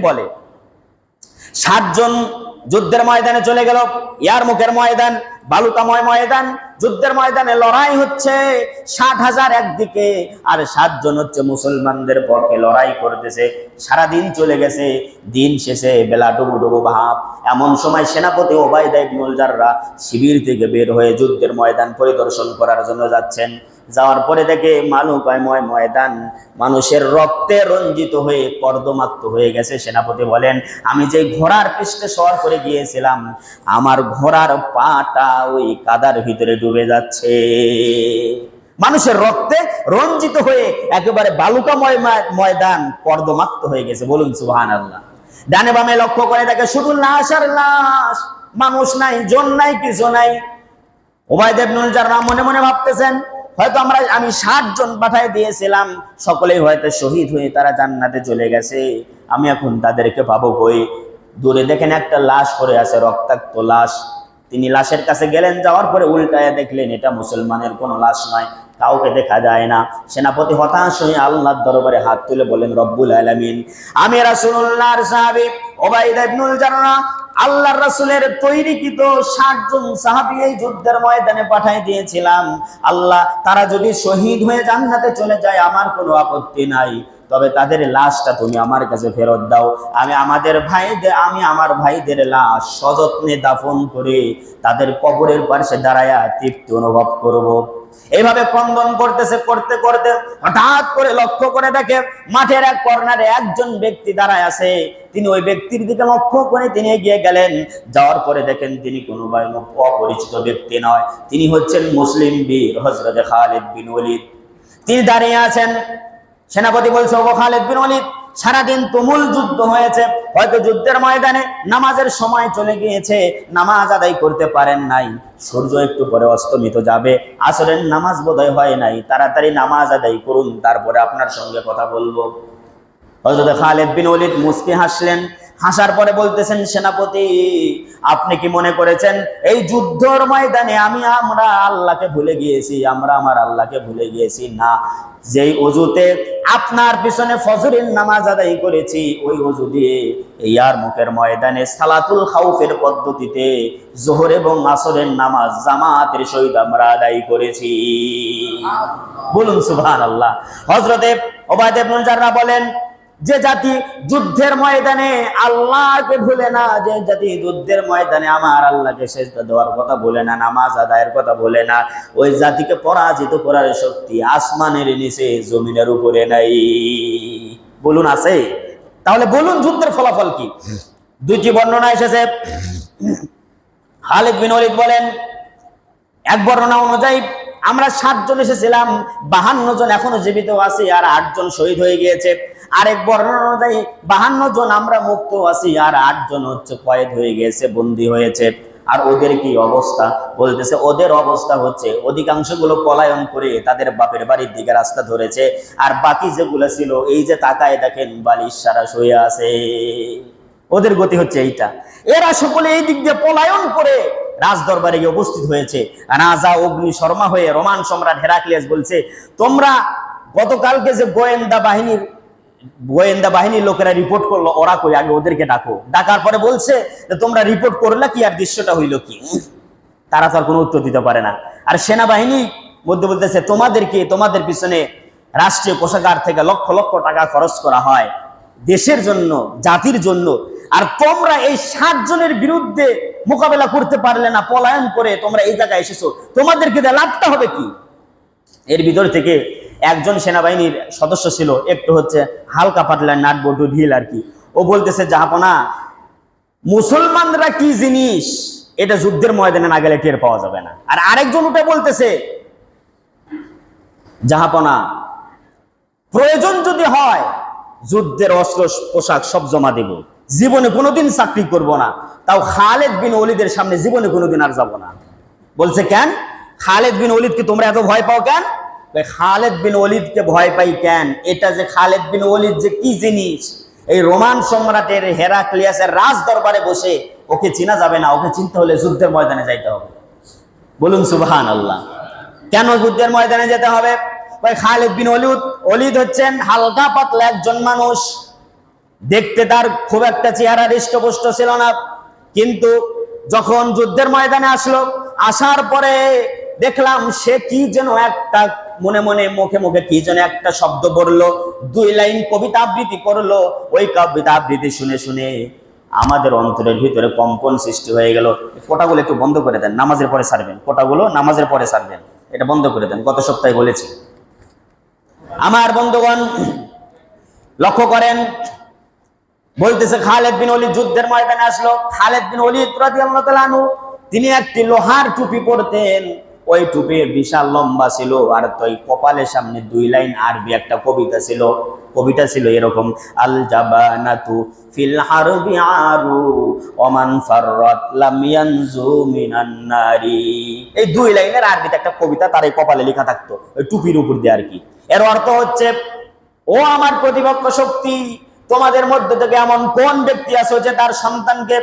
বলে সাতজন যুদ্ধের ময়দানে চলে গেল ইয়ার মুখের ময়দান বালুকাময় ময়দান, যুদ্ধের ময়দানে লড়াই হচ্ছে। ষাট হাজার একদিকে, আর সাতজন হচ্ছে মুসলমানদের পক্ষে লড়াই করতেছে। সারাদিন চলে গেছে, দিন শেষে বেলা ডুবু ডুবু ভাব। এমন সময় সেনাপতি ওবায়দা ইবনুল জাররা শিবির থেকে বের হয়ে যুদ্ধের ময়দান পরিদর্শন করার জন্য যাচ্ছেন। যাওয়ার পরে দেখে মালুকাময় ময়দান, মানুষের রক্তে রঞ্জিত হয়ে কর্দমাক্ত হয়ে গেছে। সেনাপতি বলেন, আমি যে ঘোড়ার পৃষ্ঠে সওয়ার করে গিয়েছিলাম, আমার ঘোড়ার পাটা ওই কাদার ভিতরে ডুবে যাচ্ছে। মানুষের রক্তে রঞ্জিত হয়ে একেবারে বালুকাময় ময়দান কর্দমাক্ত হয়ে গেছে। বলুন সুবহান আল্লাহ ডানে বামে লক্ষ্য করে দেখে শুধু লাশ আর লাশ। মানুষ নাই, জন নাই, কিছু নাই। ওবায়দেব নুলজাররা মনে মনে ভাবতেছেন, হয়তো আমরা, আমি ষাট জন পাঠায় দিয়েছিলাম, সকলেই হয়তো শহীদ হয়ে তারা জান্নাতে চলে গেছে। আমি এখন তাদেরকে পাবো কই? দূরে দেখেন একটা লাশ পড়ে আছে, রক্তাক্ত লাশ। তিনি লাশের কাছে গেলেন, যাওয়ার পরে উল্টায় দেখলেন, এটা মুসলমানের কোনো লাশ নয়, কাউকে দেখা যায় না। সেনাপতি হতাশ হয়ে আল্লাহর দরবারে হাত তুলে বলেন রব্বুল আলামিন, আমি রাসূলুল্লাহর সাহাবী ওবাইদা ইবনুল জাররা, আল্লাহর রাসূলের তৈরিকৃত 60 জন সাহাবী এই যুদ্ধের ময়দানে পাঠিয়ে দিয়েছিলাম। আল্লাহ, তারা যদি শহীদ হয়ে জান্নাতে চলে যায়, আমার কোনো আপত্তি নাই। তবে তাদের লাশটা তুমি আমার কাছে ফেরত দাও। আমি আমাদের ভাইদের, আমি আমার ভাইদের লাশ সযত্নে দাফন করে তাদের কবরের পাশে দাঁড়ায়া তৃপ্তি অনুভব করব। এইভাবে ক্রন্দন করতেছে, করতে করতে হঠাৎ করে লক্ষ্য করে দেখে মাঠের এক কর্নারে একজন ব্যক্তি দাঁড়ায় আছে। তিনি ওই ব্যক্তির দিকে লক্ষ্য করে তিনি এগিয়ে গেলেন। যাওয়ার পরে দেখেন তিনি কোনো অপরিচিত ব্যক্তি নয়। তিনি হচ্ছেন মুসলিম বীর হজরত খালিদ বিন ওলিদ তিনি দাঁড়িয়ে আছেন। সেনাপতি বলছে ও খালেদ বিন অলিদ সারাদিন তুমুল যুদ্ধ হয়েছে। হয়তো যুদ্ধের ময়দানে নামাজের সময় চলে গিয়েছে। নামাজ আদায় করতে পারেন নাই। সূর্য একটু পরে অস্তমিত যাবে। আসলে নামাজ বোধহয় হয় নাই। তাড়াতাড়ি নামাজ আদায় করুন। তারপরে আপনার সঙ্গে কথা বলব। হয়তো খালেদ বিন অলিদ মুস্কি হাসলেন। হাসার পরে বলতেছেন সেনাপতি আপনি কি মনে করেছেন এই যুদ্ধর ময়দানে আমি আমরা আল্লাহকে ভুলে গিয়েছি আমরা আমার আল্লাহকে ভুলে গিয়েছি? না যেই অজুতে আপনার পিছনে ফজরের নামাজ আদায় করেছি ওই অজু দিয়ে এই আর মুখের ময়দানে সালাতুল খাউফের পদ্ধতিতে জোহর এবং আসরের নামাজ জামাতের সহিত আমরা আদায় করেছি। বলুন সুবহান আল্লাহ হজরতে ওবায়দ ইবনে জাররা বলেন যে জাতি যুদ্ধের ময়দানে আল্লাহকে ভুলে না, যে জাতি যুদ্ধের ময়দানে আমার আল্লাহকে সেজদা দেওয়ার কথা বলে না, নামাজ আদায়ের কথা বলে না, ওই জাতিকে পরাজিত করার শক্তি আসমানের নিচে, জমিনের উপরে নাই। বলুন আছে? তাহলে বলুন যুদ্ধের ফলাফল কি? দুইটি বর্ণনা এসেছে। খালিদ বিন ওয়ালিদ বলেন, এক বর্ণনা অনুযায়ী আমরা সাতজন এসেছিলাম, বাহান্ন জন এখনও জীবিত আছি আর আটজন শহীদ হয়ে গিয়েছে। আরেক বর্ণনা অনুযায়ী, বাহান্ন জন আমরা মুক্ত আছি আর আটজন হচ্ছে কয়েদ হয়ে গিয়েছে, বন্দী হয়েছে। আর ওদের কি অবস্থা? বলতেছে, ওদের অবস্থা হচ্ছে, অধিকাংশগুলো পলায়ন করে তাদের বাপের বাড়ির দিকে রাস্তা ধরেছে। আর বাকি যেগুলো ছিল, এই যে তাকায় দেখেন বালিশ সারা শুয়ে আছে। ওদের গতি হচ্ছে এইটা। এরা সকলে এই দিক দিয়ে পলায়ন করে রাজ দরবারে গিয়ে উপস্থিত হয়েছে। রাজা অগ্নি শর্মা হয়ে রোমান সম্রাট হেরাক্লিয়াস বলছে, তোমরা গতকালকে যে গোয়েন্দা বাহিনীর গোয়েন্দা বাহিনীর লোকেরা রিপোর্ট করল, ওরা কই? আগে ওদেরকে ডাকো। ডাকার পরে বলছে যে, তোমরা রিপোর্ট করলে কি আর দৃশ্যটা হইল কি? তারা তো আর কোনো উত্তর দিতে পারে না। আর সেনাবাহিনী মধ্যে বলতেছে, তোমাদেরকে, তোমাদের পিছনে রাষ্ট্রীয় কোষাগার থেকে লক্ষ লক্ষ টাকা খরচ করা হয়। দেশের জন্য, জাতির জন্য। আর তোমরা এই সাতজনের বিরুদ্ধে মোকাবেলা করতে পারলে না, পলায়ন করে তোমরা এই জায়গায় এসেছ। তোমাদেরকে লাভটা হবে কি? এর ভিতর থেকে একজন সেনাবাহিনীর সদস্য ছিল, একটু হচ্ছে হালকা পাতলা নাট বটু ঢিল আর কি। ও বলতেছে, জাহাপনা, মুসলমানরা কি জিনিস? এটা যুদ্ধের ময়দানে না গেলে টের পাওয়া যাবে না। আর আরেকজন উঠে বলতেছে, জাহাপনা, প্রয়োজন যদি হয়, যুদ্ধের অস্ত্র, পোশাক সব জমা দেব। জীবনে কোনোদিন চাকরি করব না। তাও খালেদ বিন ওলিদের সামনে জীবনে কোনোদিন আর যাব না। বলছে, কেন? খালেদ বিন ওলিদকে তোমরা এত ভয় পাও কেন? খালেদ বিন ওলিদকে ভয় পাই কেন? এটা যে খালেদ বিন ওলিদ যে কি জিনিস? এই রোমান সম্রাটের হেরাক্লিয়াসের রাজ দরবারে বসে ওকে চিনা যাবে না। ওকে চিনতে হলে যুদ্ধের ময়দানে যাইতে হবে। বলুন সুবহান আল্লাহ কেন যুদ্ধের ময়দানে যেতে হবে? ওই খালিদ বিন অলিদ অলিদ হচ্ছেন হালকা পাতলা একজন মানুষ। দেখতে তার খুব একটা চেহারা হৃষ্টপুষ্ট ছিল না। কিন্তু যখন যুদ্ধের ময়দানে আসলো, আসার পরে দেখলাম সে কি যেন একটা মনে মনে মুখে মুখে কি যেন একটা শব্দ বলল দুই লাইন কবিতা আবৃত্তি করল। ওই কবিতা আবৃত্তি শুনে শুনে আমাদের অন্তরের ভিতরে কম্পন সৃষ্টি হয়ে গেল। ফোটাগুলো একটু বন্ধ করে দেন, নামাজের পরে সারবেন। ফোটাগুলো নামাজের পরে সারবেন, এটা বন্ধ করে দেন, গত সপ্তাহে বলেছি। আমার বন্ধুগণ, লক্ষ্য করেন বলতেছে, খালেদ বিন অলি যুদ্ধের ময়দানে আসলো। খালেদ বিন অলি রাদিয়াল্লাহু তিনি একটি লোহার টুপি পরতেন। ওই টুপি বিশাল লম্বা ছিল, আর তোই কপালের সামনে দুই লাইন আরবি একটা কবিতা ছিল। কবিতা ছিল এরকম, আল জাবানাতু ফিল হারবি আরু, ওমান ফাররাত লাম ইয়ানজু মিনান নারি। এই দুই লাইনের আরবিতে একটা কবিতা তার এই কপালে লেখা থাকতো, ওই টুপির উপর দিয়ে আর কি। এর অর্থ হচ্ছে, ও আমার প্রতিপক্ষ শক্তি তোমাদের মধ্যে থেকে এমন কোন ব্যক্তি আছো যে তার সন্তানকে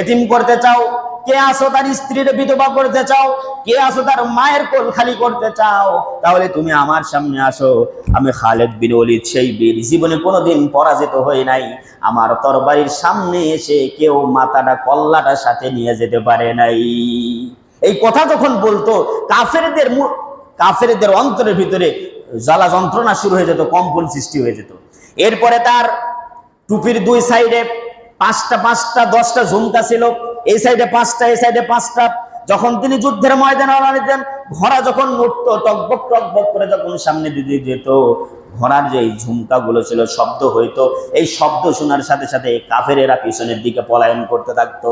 এতিম করতে চাও? কে আসো তার স্ত্রীর বিধবা করতে চাও? কে আসো তার মায়ের কোল খালি করতে চাও? তাহলে তুমি আমার সামনে আসো। আমি খালেদ বিন ওলিদ সেই বীর, জীবনে কোনোদিন পরাজিত হই নাই। আমার তরবারির সামনে এসে কেউ মাথাটা কল্লাটার সাথে নিয়ে যেতে পারে নাই। এই কথা যখন বলতো, কাফেরদের কাফেরদের অন্তরের ভিতরে জ্বালা যন্ত্রণা শুরু হয়ে যেত, কম্পন সৃষ্টি হয়ে যেত। এরপরে তার টুপির দুই সাইডে পাঁচটা পাঁচটা, দশটা ঝুমকা ছিল। এই সাইডে পাঁচটা, এই সাইডে পাঁচটা। যখন তিনি যুদ্ধের ময়দানে দিতেন, ঘোড়া যখন উঠত টকবক টকবক করে যখন সামনে দিতে যেত, ঘোড়ার যে ঝুমকা গুলো ছিল, শব্দ হইতো। এই শব্দ শোনার সাথে সাথে কাফেরেরা পিছনের দিকে পলায়ন করতে থাকতো।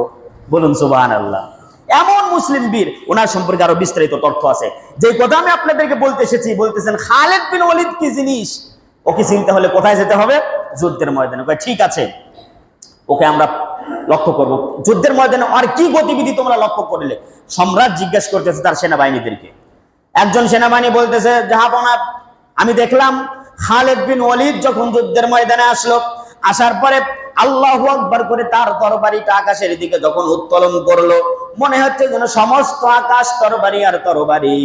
বলুন সুবাহান আল্লাহ এমন মুসলিম বীর, ওনার সম্পর্কে আরও বিস্তারিত তথ্য আছে। যে কথা আমি আপনাদেরকে বলতে এসেছি, বলতেছেন, খালেদ বিন ওয়ালিদ কি জিনিস? ওকে চিনতে হলে কোথায় যেতে হবে? যুদ্ধের ময়দানে। ঠিক আছে, ওকে আমরা লক্ষ্য করব। যুদ্ধের ময়দানে আর কি গতিবিধি তোমরা লক্ষ্য করলে? সম্রাট জিজ্ঞেস করতেছে তার সেনাবাহিনীদেরকে। একজন সেনাবাহিনী বলতেছে জাহাপনা আমি দেখলাম খালেদ বিন ওয়ালিদ যখন যুদ্ধের ময়দানে আসলো, আসার পরে আল্লাহু আকবার করে তার তরবারিটা আকাশের দিকে যখন উত্তোলন করল মনে হচ্ছে যেন সমস্ত আকাশ তরবারি আর তরবারি,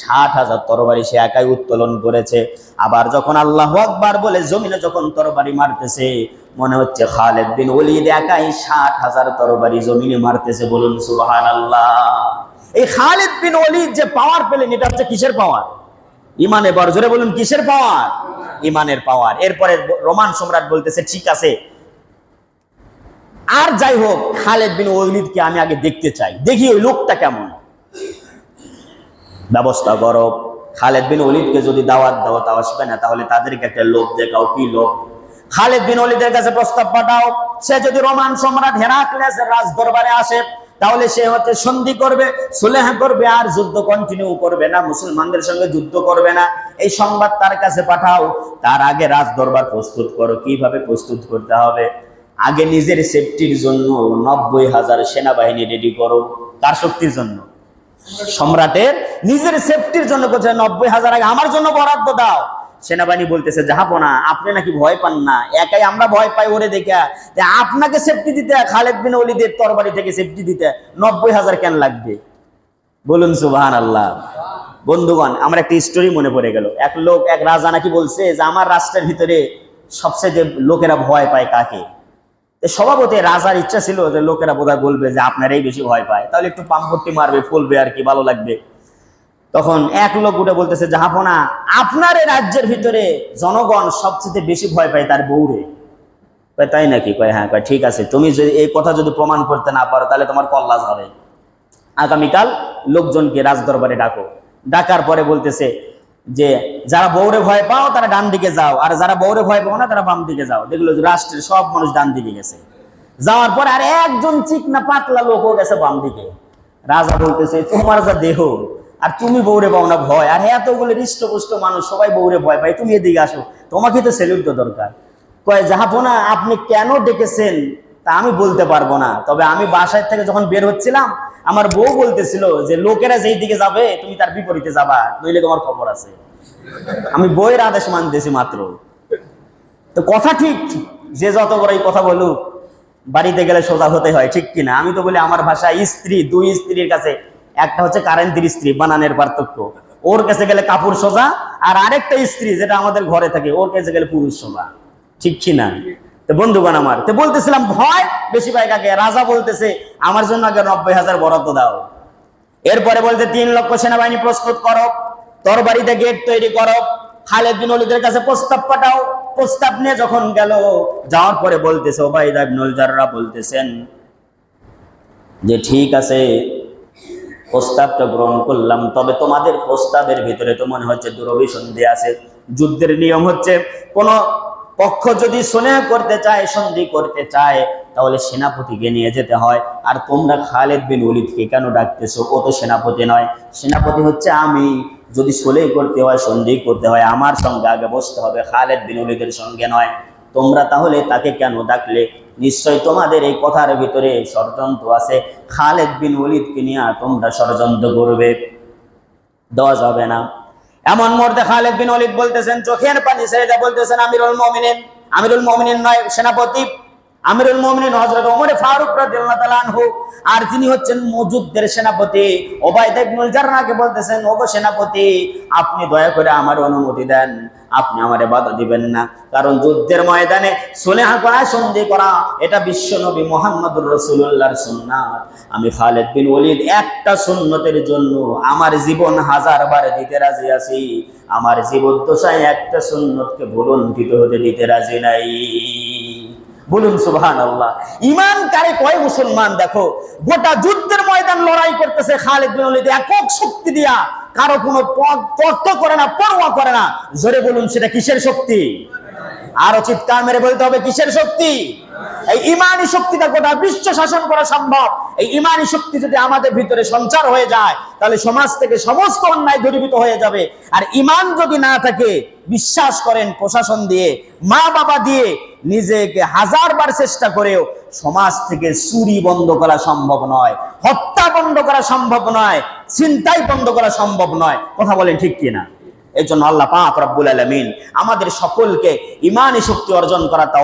ষাট হাজার তরবারি সে একাই উত্তোলন করেছে। আবার যখন আল্লাহ আকবার বলে, জমিনে যখন তরবারি মারতেছে, মনে হচ্ছে খালেদ বিন ওলিদ একাই ষাট হাজার তরবারি জমিনে মারতেছে। বলুন সুবহান আল্লাহ এই খালিদ বিন ওলিদ যে পাওয়ার পেলেন, এটা হচ্ছে কিসের পাওয়ার ইমানে বর্জরে বলুন, কিসের পাওয়ার ইমানের পাওয়ার এরপরে রোমান সম্রাট বলতেছে, ঠিক আছে আর যাই হোক, খালেদ বিন ওলিদকে আমি আগে দেখতে চাই। দেখি ওই লোকটা কেমন। ব্যবস্থা করো। খালেদ বিন ওলিদকে যদি দাওয়াত দাও তা আসবে না। তাহলে তাদেরকে একটা লোক দেখাও, কি লোক খালেদ বিন ওলিদের কাছে প্রস্তাব পাঠাও। সে যদি রোমান সম্রাট হেরাক্লেসের রাজ দরবারে আসে, তাহলে সে হচ্ছে সন্ধি করবে, সুলেহ করবে, আর যুদ্ধ কন্টিনিউ করবে না। মুসলমানদের সঙ্গে যুদ্ধ করবে না। এই সংবাদ তার কাছে পাঠাও। তার আগে রাজ দরবার প্রস্তুত করো। কীভাবে প্রস্তুত করতে হবে? আগে নিজের সেফটির জন্য নব্বই হাজার সেনাবাহিনী রেডি করো। কার শক্তির জন্য? সম্রাটের। নিজের সেফটির জন্য করছে নব্বই হাজার আগে আমার জন্য বরাদ্দ দাও। সেনাবাহিনী বলতেছে যাহাবো না আপনি নাকি ভয় পান না? একাই আমরা ভয় পাই ওরে দেখা আপনাকে সেফটি দিতে, খালেদ বিন অলিদের তরবারি থেকে সেফটি দিতে নব্বই হাজার কেন লাগবে? বলুন সুবাহান আল্লাহ বন্ধুগণ, আমার একটা স্টোরি মনে পড়ে গেল। এক লোক, এক রাজা নাকি বলছে যে, আমার রাষ্ট্রের ভিতরে সবচেয়ে যে লোকেরা ভয় পায় কাকে? তো স্বভাবতই রাজার ইচ্ছা ছিল যে লোকেরা বোধহয় বলবে যে আপনারাই বেশি ভয় পায়। তাহলে একটু পাম্পটি মারবে, ফুলবে আর কি, ভালো লাগবে। তখন এক লোক উঠে বলতেছে, জাহাপনা, আপনার এই রাজ্যের ভিতরে জনগণ সবচেয়ে বেশি ভয় পায় তার বউরে? তাই নাকি? কয় হ্যাঁ কয়, ঠিক আছে, তুমি যদি এই কথা যদি প্রমাণ করতে না পারো, তাহলে তোমার কল্লাস হবে। আগামীকাল লোকজনকে রাজদরবারে ডাকো। ডাকার পরে বলতেছে যে যারা বৌরে ভয় পাও, তারা ডান দিকে যাও। আর যারা বৌরে ভয় পাও না, তারা বাম দিকে যাও। দেখল রাষ্ট্রের সব মানুষ ডান দিকে গেছে। যাওয়ার পর আর একজন চিকনা পাতলা লোক গেছে বাম দিকে। রাজা বলতেছে, তোমার যা দেহ, আর তুমি বৌরে পাও না ভয়। আর এতগুলো হৃষ্টপুষ্ট মানুষ, সবাই বৌরে ভয় পায়। তুমি এদিকে আসো। তোমাকে তো সেলুট দরকার। কয় না আপনি কেন ডেকেছেন? তা আমি বলতে পারব না। তবে আমি বাসায় থেকে যখন বের হচ্ছিলাম আমার বউ বলতেছিল যে, লোকেরা যেই দিকে যাবে, তুমি তার বিপরীতে যাবা, নইলে তোমার খবর আছে। আমি বইয়ের আদেশ মানতেছি মাত্র। তো কথা ঠিক, যে যত বড় কথা বলুক, বাড়িতে গেলে সোজা হতে হয়, ঠিক কিনা? আমি তো বলি, আমার ভাষায় স্ত্রী, দুই স্ত্রীর কাছে, একটা হচ্ছে কারেন্টের স্ত্রী, বানানের পার্থক্য। ওর কাছে গেলে কাপড় সোজা, আর আরেকটা স্ত্রী যেটা আমাদের ঘরে থাকে, ওর কাছে গেলে পুরুষ সোজা, ঠিক কিনা? বন্ধুগণ আমার, তো বলতেছিলাম ভয়, বেশি পাই কাকে রাজা বলতেছে, আমার জন্য আগে নব্বই হাজার বরাদ্দ দাও। এরপরে বলতে তিন লক্ষ সেনাবাহিনী প্রস্তুত করো তোর বাড়িতে গেট তৈরি করো, খালেদ বিন ওলিদের কাছে প্রস্তাব পাঠাও। প্রস্তাব নিয়ে যখন গেল, যাওয়ার পরে বলতেছে ওবাইদা ইবনুল জাররা বলতেছেন যে, ঠিক আছে, প্রস্তাবটা গ্রহণ করলাম, তবে তোমাদের প্রস্তাবের ভিতরে তো মনে হচ্ছে দুরভিসন্ধি আছে। যুদ্ধের নিয়ম হচ্ছে, কোন পক্ষ যদি সোনে করতে চায়, সন্ধি করতে চায়, তাহলে সেনাপতিকে নিয়ে যেতে হয়। আর তোমরা খালেদ বিন ওলিদকে কেন ডাকতেছো? ও তো সেনাপতি নয়। সেনাপতি হচ্ছে আমি। যদি সোলে করতে হয়, সন্ধি করতে হয়, আমার সঙ্গে আগে বসতে হবে, খালেদ বিন ওলিদের সঙ্গে নয়। তোমরা তাহলে তাকে কেন ডাকলে? নিশ্চয় তোমাদের এই কথার ভিতরে ষড়যন্ত্র আছে। খালেদ বিন ওলিদকে নিয়ে তোমরা ষড়যন্ত্র করবে। দেওয়া যাবে না। এমন মর্দে খালেদ বিন অলিদ বলতেছেন, চোখের পানি ছেড়ে বলতেছেন আমিরুল মমিনিন। আমিরুল মমিনিন নয়, সেনাপতি। আমিরুল মমিনিন হযরত ওমর ফারুক রাদিয়াল্লাহু আনহু, আর তিনি হচ্ছেন মজুদ্দের সেনাপতি, ওবায়দা ইবনুল জাররাহকে বলতেছেন, ওগো সেনাপতি, আপনি দয়া করে আমার অনুমতি দেন, আপনি আমারে বাধা দিবেন না। কারণ যুদ্ধের ময়দানে সুলেহা করা, সন্ধি করা, এটা বিশ্ব নবী মোহাম্মদুর রসুল্লাহর সুন্নাত। আমি খালেদ বিন ওলিদ একটা সুন্নতের জন্য আমার জীবন হাজার বার দিতে রাজি আছি। আমার জীবদ্দশায় একটা সুন্নতকে ভুলণ্ঠিত হতে দিতে রাজি নাই। বলুন সুবহান আল্লাহ ইমান কারে কয় মুসলমান দেখো, গোটা যুদ্ধের ময়দান লড়াই করতেছে খালেদ বিন ওলিদ একক শক্তি দিয়া, কারও কোনো তর্ক করে না, পরোয়া করে না। জোরে বলুন, সেটা কিসের শক্তি? আরও চিৎকার মেরে বলতে হবে, কিসের শক্তি? এই ইমানি শক্তিটা গোটা বিশ্ব শাসন করা সম্ভব। এই ইমানি শক্তি যদি আমাদের ভিতরে সঞ্চার হয়ে যায়, তাহলে সমাজ থেকে সমস্ত অন্যায় দূরীভূত হয়ে যাবে। আর ইমান যদি না থাকে, বিশ্বাস করেন, প্রশাসন দিয়ে মা বাবা দিয়ে, নিজেকে হাজার বার চেষ্টা করেও সমাজ থেকে চুরি বন্ধ করা সম্ভব নয়, হত্যা বন্ধ করা সম্ভব নয় চিন্তাই বন্ধ করা সম্ভব নয়। কথা বলেন ঠিক কিনা? এই জন্য আল্লাহ পাক রব্বুল আলমিন আমাদের সকলকে ইমানই শক্তি অর্জন করা তাও